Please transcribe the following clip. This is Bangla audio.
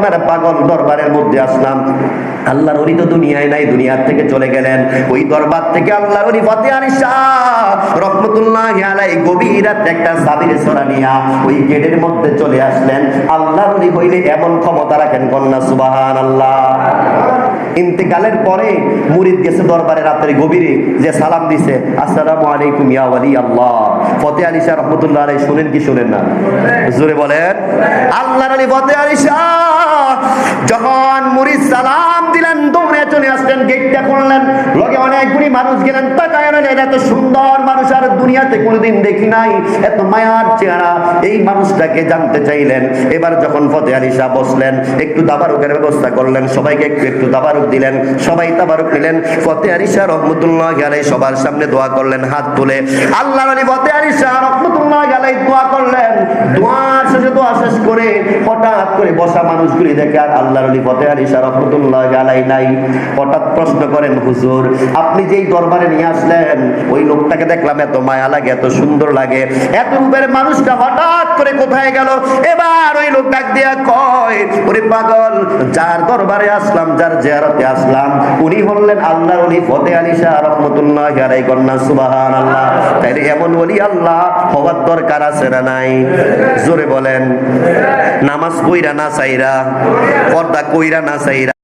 আপনার পাগল দরবারের মধ্যে আসলাম। আল্লাহর ওলি তো দুনিয়ায় নাই, দুনিয়ার থেকে চলে গেলেন। ওই দরবার থেকে আল্লাহর ওলি ফতে আলী রহমতুল্লাহ আলাই গভীর একটা সাবির ওই গেটের মধ্যে চলে আসলেন। আল্লাহর হইলে এমন ক্ষমতা রাখেন কন্যা সুবাহান আল্লাহ ইন্তেকালের পরে মুরিদ গেছে দরবারে গভীরে, যে সালাম দিছে, আসসালামু আলাইকুম ইয়া ওয়ালি আল্লাহ ফতে রহমতুল্লাহ আলাই শুনেন কি শুনেন না? জোরে বলেন, আল্লাহর আলী ফতে আলী যখন মুরিদ সালাম দিলেন, দৌড়ে চলে আসলেন গেটটা করলেন লগে অনেকগুলি মানুষ গেলেন। তাকায় রইলেন, এত সুন্দর মানুষ আর দুনিয়াতে কোনোদিন দেখি নাই। এত মায়ার চেহারা। এই মানুষটাকে জানতে চাইলেন। এবার যখন ফতে আলী শাহ বসলেন, একটু দাবারুকের ব্যবস্থা করলেন। সবাইকে একটু একটু দাবারুক দিলেন। সবাই দাবারুক নিলেন। ফতে আলী শাহ রহমতুল্লাহ আলাই সবার সামনে দোয়া করলেন, হাত তুলে। আল্লাহ আলী ফতে আলী শাহ রহমতুল্লাহ আলাই দোয়া করলেন। দোয়া করে হঠাৎ করে বসা মানুষগুলি দেখে, আর আল্লাহর আলী ফতে আলী শাহ রহমতুল্লাহ আলাই নাই। হঠাৎ প্রশ্ন করেন, হুজুর, আপনি যেই দরবারে নিয়ে আসলেন, ওই লোকটাকে দেখলাম এত মায়া লাগে, এত সুন্দর লাগে, এত রূপের মানুষটা হঠাৎ করে কোথায় গেল? এবার ওই লোক ডাক দিয়া কয়, ওরে পাগল, যার দরবারে আসলাম, যার জিয়ারতে আসলাম, উনি হলেন আল্লাহর ওলি ফতে আলী শাহ রহমতুল্লাহ আলাই কন্যা সুবাহান আল্লাহ তাইলে এমন বলি আল্লাহ হওয়ার দরকার আছে না নাই? জোরে বলেন। নামাজ কইরা না চাইরা পর্দা কইরা না চাইরা।